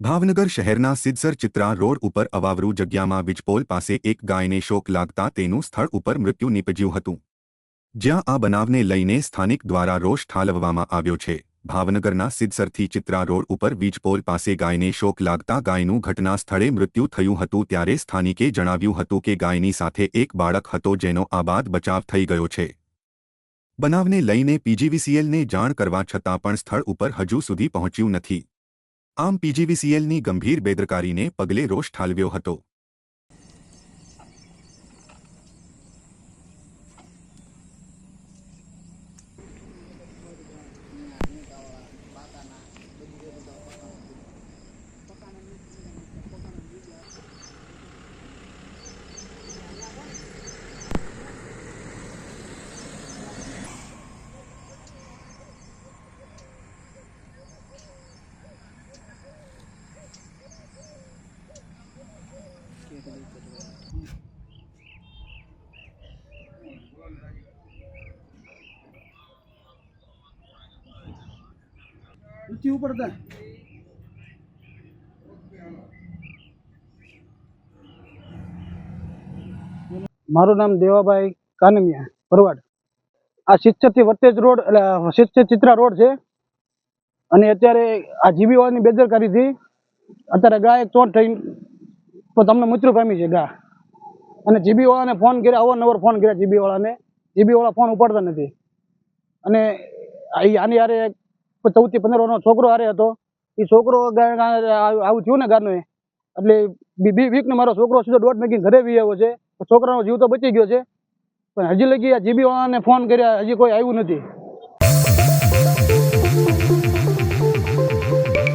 ભાવનગર શહેરના સિદ્સર ચિત્રા રોડ ઉપર અવાવરૂ જગ્યામાં વીજપોલ પાસે એક ગાયને શોક લાગતા તેનું સ્થળ ઉપર મૃત્યુ નીપજ્યું હતું. જ્યાં આ બનાવને લઈને સ્થાનિક દ્વારા રોષ ઠાલવવામાં આવ્યો છે. ભાવનગરના સિદ્સરથી ચિત્રા રોડ ઉપર વીજપોલ પાસે ગાયને શોક લાગતા ગાયનું ઘટના સ્થળે મૃત્યુ થયું હતું ત્યારે સ્થાનિકે જણાવ્યું હતું કે ગાયની સાથે એક બાળક હતો જેનો આબાદ બચાવ થઈ ગયો છે. બનાવને લઈને પીજીવીસીએલને જાણ કરવા છતાં પણ સ્થળ ઉપર હજુ સુધી પહોંચ્યું નથી. આમ પીજીવીસીએલની ગંભીર બેદરકારીને પગલે રોષ ઠાલવ્યો હતો. ઊંચી ઉપર હતા મારું નામ દેવાભાઈ કાનમિયા, ભરવાડ. આ શિક્ષકથી વટેજ રોડ, એટલે શિક્ષક ચિત્રા રોડ છે. અને અત્યારે આ જીબીઓની બેદરકારીથી અત્યારે ગાય ચોટ થઈ તો તમને મૃત્યુ પામી છે, ગા. અને જીબી વાળાને ફોન કર્યા, અવારનવાર ફોન કર્યા જીબી જીબીવાળા જીબી વાળા ફોન ઉપાડતા નથી. અને આની યારે ચૌદથી પંદર વર્ષનો છોકરો હારે હતો. એ છોકરો આવું થયું ને ગાનું એટલે બી વીકને મારો છોકરો સીધો દોઢ મેકીને ઘરે બી આવ્યો છે. છોકરાનો જીવ તો બચી ગયો છે. પણ હજી લગી આ જીબી વાળાને ફોન કર્યા, હજી કોઈ આવ્યું નથી.